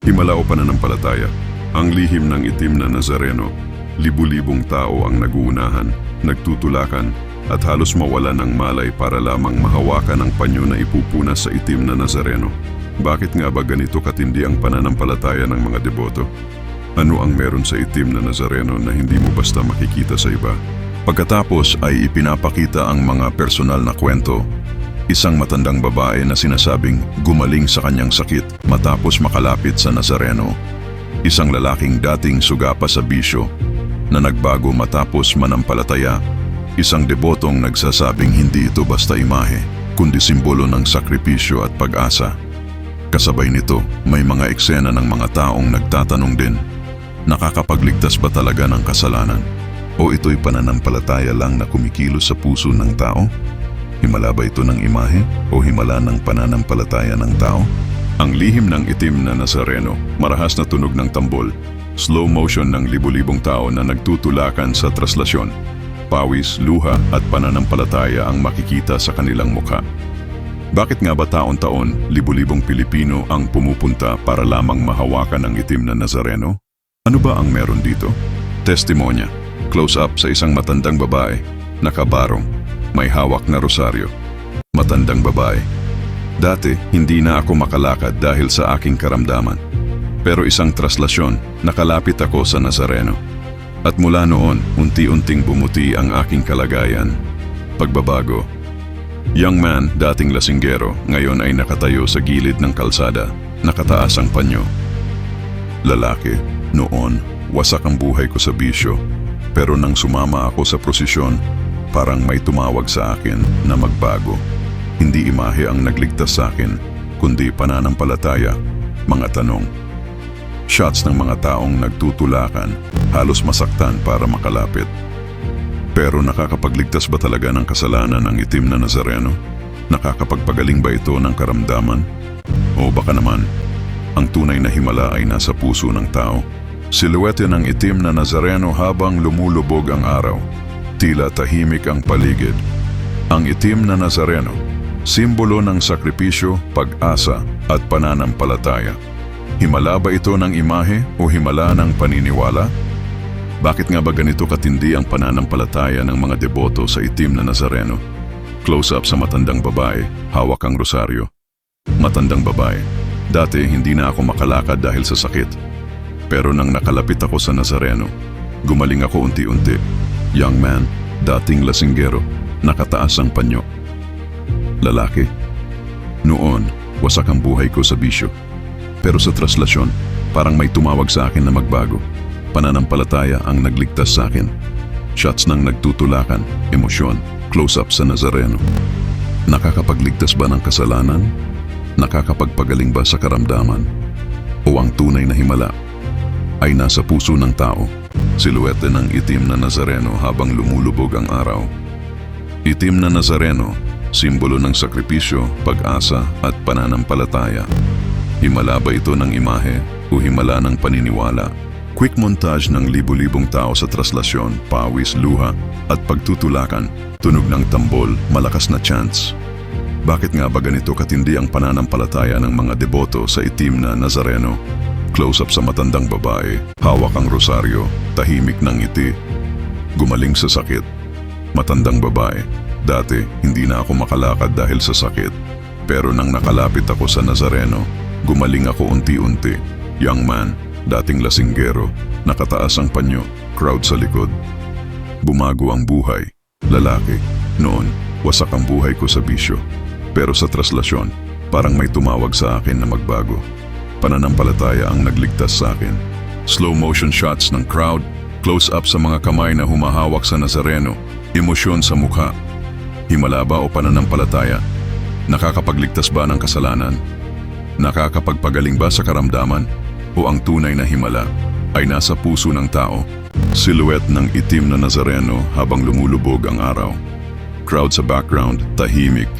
Himala o pananampalataya, ang lihim ng itim na Nazareno, libu-libong tao ang naguunahan, nagtutulakan, at halos mawala ng malay para lamang mahawakan ang panyo na ipupuna sa itim na Nazareno. Bakit nga ba ganito katindi ang pananampalataya ng mga deboto? Ano ang meron sa itim na Nazareno na hindi mo basta makikita sa iba? Pagkatapos ay ipinapakita ang mga personal na kwento. Isang matandang babae na sinasabing gumaling sa kanyang sakit matapos makalapit sa Nazareno. Isang lalaking dating sugapa sa bisyo na nagbago matapos manampalataya. Isang debotong nagsasabing hindi ito basta imahe, kundi simbolo ng sakripisyo at pag-asa. Kasabay nito, may mga eksena ng mga taong nagtatanong din, nakakapagligtas ba talaga ng kasalanan? O ito'y pananampalataya lang na kumikilos sa puso ng tao? Himala ba ito ng imahe o himala ng pananampalataya ng tao? Ang lihim ng itim na Nazareno, marahas na tunog ng tambol, slow motion ng libu-libong tao na nagtutulakan sa traslasyon, pawis, luha at pananampalataya ang makikita sa kanilang mukha. Bakit nga ba taon-taon, libu-libong Pilipino ang pumupunta para lamang mahawakan ang itim na Nazareno? Ano ba ang meron dito? Testimonya, close-up sa isang matandang babae, nakabarong, may hawak na rosaryo. Matandang babae. Dati, hindi na ako makalakad dahil sa aking karamdaman. Pero isang traslasyon, nakalapit ako sa Nazareno. At mula noon, unti-unting bumuti ang aking kalagayan. Pagbabago. Young man, dating lasinggero, ngayon ay nakatayo sa gilid ng kalsada, nakataas ang panyo. Lalaki, noon, wasak ang buhay ko sa bisyo. Pero nang sumama ako sa prosesyon, parang may tumawag sa akin na magbago. Hindi imahe ang nagligtas sa akin, kundi pananampalataya, mga tanong. Shots ng mga taong nagtutulakan, halos masaktan para makalapit. Pero nakakapagligtas ba talaga ng kasalanan ang itim na Nazareno? Nakakapagpagaling ba ito ng karamdaman? O baka naman, ang tunay na himala ay nasa puso ng tao. Silhouette ng itim na Nazareno habang lumulubog ang araw. Tila tahimik ang paligid. Ang itim na Nazareno, simbolo ng sakripisyo, pag-asa at pananampalataya. Himala ba ito ng imahe o himala ng paniniwala? Bakit nga ba ganito katindi ang pananampalataya ng mga deboto sa itim na Nazareno? Close-up sa matandang babae, hawak ang rosaryo. Matandang babae, dati hindi na ako makalakad dahil sa sakit. Pero nang nakalapit ako sa Nazareno, gumaling ako unti-unti. Young man, dating lasinggero, nakataas ang panyo. Lalaki, noon, wasak ang buhay ko sa bisyo. Pero sa traslasyon, parang may tumawag sa akin na magbago. Pananampalataya ang nagligtas sa akin. Shots ng nagtutulakan, emosyon, close-up sa Nazareno. Nakakapagligtas ba ng kasalanan? Nakakapagpagaling ba sa karamdaman? O ang tunay na himala ay nasa puso ng tao, siluete ng itim na Nazareno habang lumulubog ang araw. Itim na Nazareno, simbolo ng sakripisyo, pag-asa at pananampalataya. Himala ba ito ng imahe o himala ng paniniwala? Quick montage ng libu-libong tao sa traslasyon, pawis, luha at pagtutulakan, tunog ng tambol, malakas na chants. Bakit nga ba ganito katindi ang pananampalataya ng mga deboto sa itim na Nazareno? Close-up sa matandang babae, hawak ang rosaryo, tahimik ng ngiti. Gumaling sa sakit. Matandang babae, dati hindi na ako makalakad dahil sa sakit. Pero nang nakalapit ako sa Nazareno, gumaling ako unti-unti. Young man, dating lasinggero, nakataas ang panyo, crowd sa likod. Bumago ang buhay, lalaki. Noon, wasak ang buhay ko sa bisyo. Pero sa traslasyon, parang may tumawag sa akin na magbago. Pananampalataya ang nagligtas sa akin. Slow motion shots ng crowd, close up sa mga kamay na humahawak sa Nazareno, emosyon sa mukha. Himala ba o pananampalataya? Nakakapagligtas ba ng kasalanan? Nakakapagpagaling ba sa karamdaman? O ang tunay na himala ay nasa puso ng tao? Silhouette ng itim na Nazareno habang lumulubog ang araw. Crowd sa background, tahimik.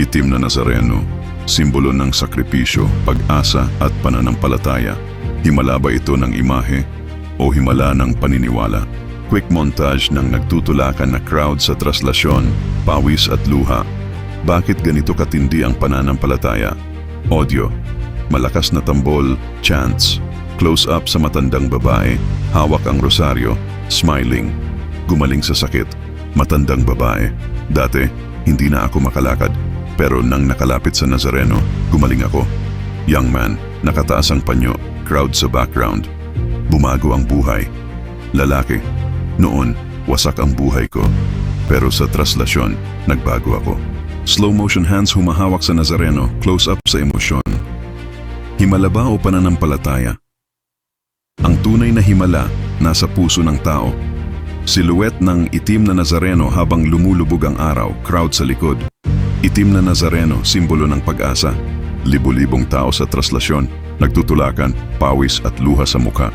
Itim na Nazareno, simbolo ng sakripisyo, pag-asa at pananampalataya. Himala ba ito ng imahe o himala ng paniniwala? Quick montage ng nagtutulakan na crowd sa traslasyon, pawis at luha. Bakit ganito katindi ang pananampalataya? Audio. malakas na tambol, chants. Close up sa matandang babae, hawak ang rosaryo, smiling. Gumaling sa sakit, matandang babae. Dati, hindi na ako makalakad. Pero nang nakalapit sa Nazareno, gumaling ako. Young man, nakataas ang panyo, crowd sa background. Bumago ang buhay. Lalaki, noon, wasak ang buhay ko. Pero sa traslasyon, nagbago ako. Slow motion hands humahawak sa Nazareno, close up sa emosyon. Himala ba o pananampalataya? Ang tunay na himala nasa puso ng tao. Silhouette ng itim na Nazareno habang lumulubog ang araw, crowd sa likod. Itim na Nazareno, simbolo ng pag-asa. Libo-libong tao sa traslasyon, nagtutulakan, pawis at luha sa mukha.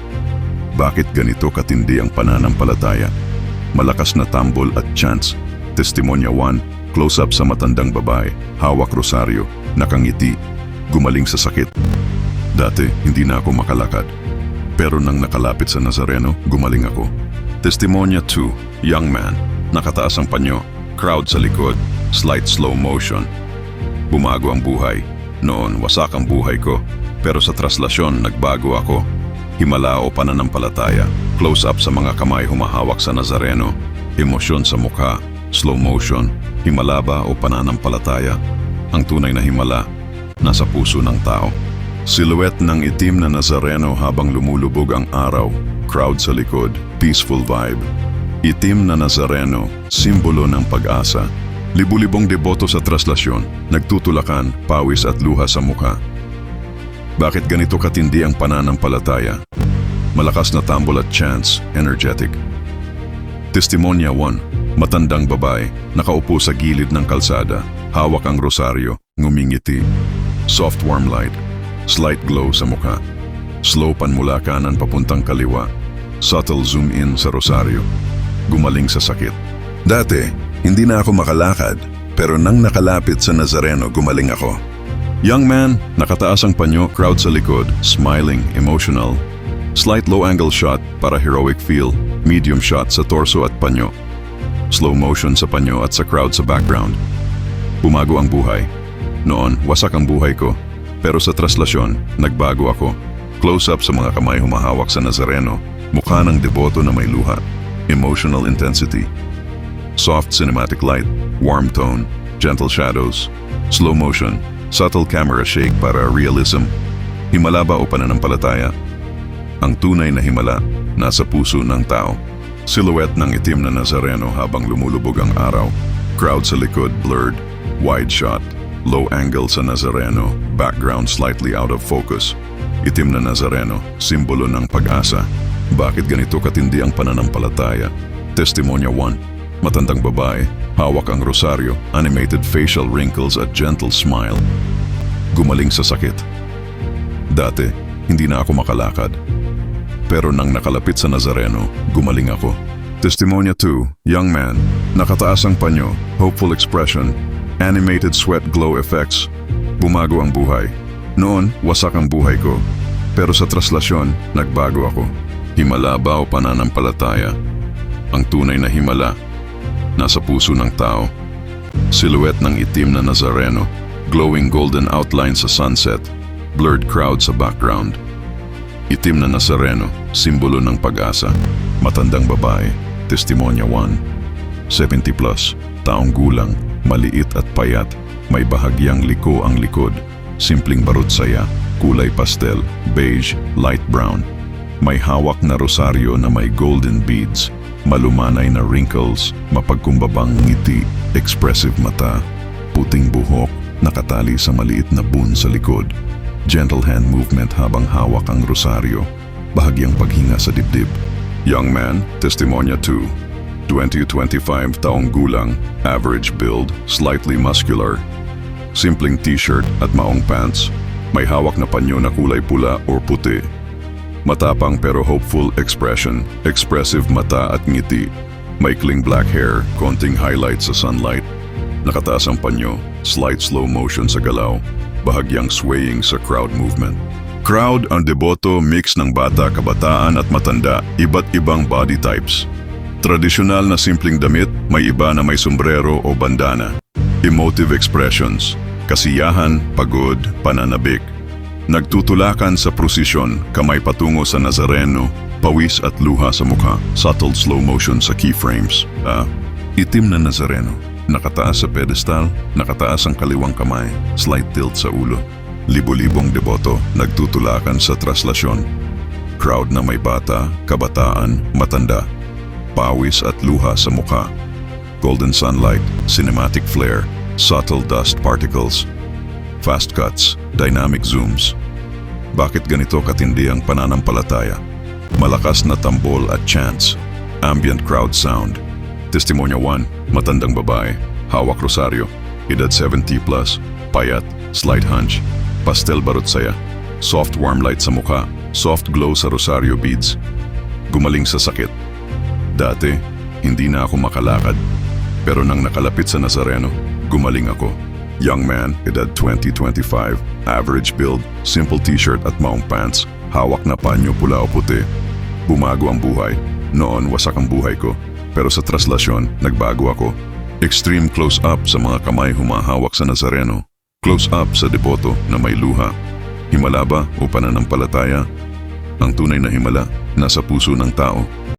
Bakit ganito katindi ang pananampalataya? Malakas na tambol at chants. Testimonya 1, close-up sa matandang babae, hawak rosaryo, nakangiti, gumaling sa sakit. Dati, hindi na ako makalakad. Pero nang nakalapit sa Nazareno, gumaling ako. Testimonya 2, young man, nakataas ang panyo, crowd sa likod, slight slow motion. Bumago ang buhay. Noon, wasak ang buhay ko. Pero sa traslasyon, nagbago ako. Himala o pananampalataya, close up sa mga kamay humahawak sa Nazareno, emosyon sa mukha, slow motion, himala ba o pananampalataya? Ang tunay na himala, nasa puso ng tao. Silhouette ng itim na Nazareno habang lumulubog ang araw, crowd sa likod, peaceful vibe. Itim na Nazareno, simbolo ng pag-asa. Libu-libong deboto sa traslasyon, nagtutulakan, pawis at luha sa mukha. Bakit ganito katindi ang pananampalataya? Malakas na tambol at chants, energetic. Testimonya 1, matandang babae, nakaupo sa gilid ng kalsada, hawak ang rosaryo, ngumingiti. Soft warm light, slight glow sa mukha. Slow panmula kanan papuntang kaliwa. Subtle zoom in sa rosaryo. Gumaling sa sakit. Dati, hindi na ako makalakad, pero nang nakalapit sa Nazareno, gumaling ako. Young man, nakataas ang panyo, crowd sa likod, smiling, emotional. Slight low-angle shot para heroic feel, medium shot sa torso at panyo. Slow motion sa panyo at sa crowd sa background. Bumago ang buhay. Noon, wasak ang buhay ko. Pero sa traslasyon, nagbago ako. Close-up sa mga kamay humahawak sa Nazareno, mukha ng deboto na may luha. Emotional intensity. Soft cinematic light, warm tone, gentle shadows, slow motion, subtle camera shake para realism. Himala ba o pananampalataya? Ang tunay na himala nasa puso ng tao. Silhouette ng itim na Nazareno habang lumulubog ang araw. Crowd sa likod blurred, wide shot, low angle sa Nazareno, background slightly out of focus. Itim na Nazareno, simbolo ng pag-asa. Bakit ganito katindi ang pananampalataya? Testimonya 1, matandang babae, hawak ang rosaryo, animated facial wrinkles at gentle smile. Gumaling sa sakit. Dati, hindi na ako makalakad. Pero nang nakalapit sa Nazareno, gumaling ako. Testimonya 2, young man, nakataas ang panyo, hopeful expression, animated sweat glow effects, bumago ang buhay. Noon, wasak ang buhay ko. Pero sa traslasyon, nagbago ako. Himala ba o pananampalataya? Ang tunay na himala, nasa puso ng tao. Silhouette ng itim na Nazareno, glowing golden outline sa sunset, blurred crowd sa background. Itim na Nazareno, simbolo ng pag-asa. Matandang babae, testimonya 1. 70 plus, taong gulang, maliit at payat, may bahagyang liko ang likod, simpleng barut saya, kulay pastel, beige, light brown. May hawak na rosaryo na may golden beads, malumanay na wrinkles, mapagkumbabang ngiti, expressive mata, puting buhok, nakatali sa maliit na bun sa likod. Gentle hand movement habang hawak ang rosaryo, bahagyang paghinga sa dibdib. Young man, testimonya 2. 20-25 taong gulang, average build, slightly muscular. Simpleng t-shirt at maong pants. May hawak na panyo na kulay pula or puti. Matapang pero hopeful expression, expressive mata at ngiti. Maikling black hair, konting highlight sa sunlight. Nakataas ang panyo, slight slow motion sa galaw, bahagyang swaying sa crowd movement. Crowd ang deboto mix ng bata, kabataan at matanda, iba't ibang body types. Tradisyonal na simpleng damit, may iba na may sombrero o bandana. Emotive expressions, kasiyahan, pagod, pananabik. Nagtutulakan sa prosesyon, kamay patungo sa Nazareno, pawis at luha sa mukha, subtle slow motion sa keyframes. Ah, itim na Nazareno, nakataas sa pedestal, nakataas ang kaliwang kamay, slight tilt sa ulo. Libo-libong deboto nagtutulakan sa traslasyon. Crowd na may bata, kabataan, matanda. Pawis at luha sa mukha. Golden sunlight, cinematic flare, subtle dust particles, fast cuts, dynamic zooms. Bakit ganito katindi ang pananampalataya? Malakas na tambol at chants, ambient crowd sound. Testimonya 1, matandang babae, hawak rosaryo, edad 70 plus, payat, slight hunch, pastel barot saya, soft warm light sa mukha, soft glow sa rosaryo beads. Gumaling sa sakit. Dati, hindi na ako makalakad. Pero nang nakalapit sa Nazareno, gumaling ako. Young man, edad 20-25, average build, simple t-shirt at maong pants, hawak na panyo pula o puti. Bumago ang buhay. Noon, wasak ang buhay ko. Pero sa traslasyon, nagbago ako. Extreme close-up sa mga kamay humahawak sa Nazareno. Close-up sa deboto na may luha. Himala ba o pananampalataya? Ang tunay na himala, nasa puso ng tao.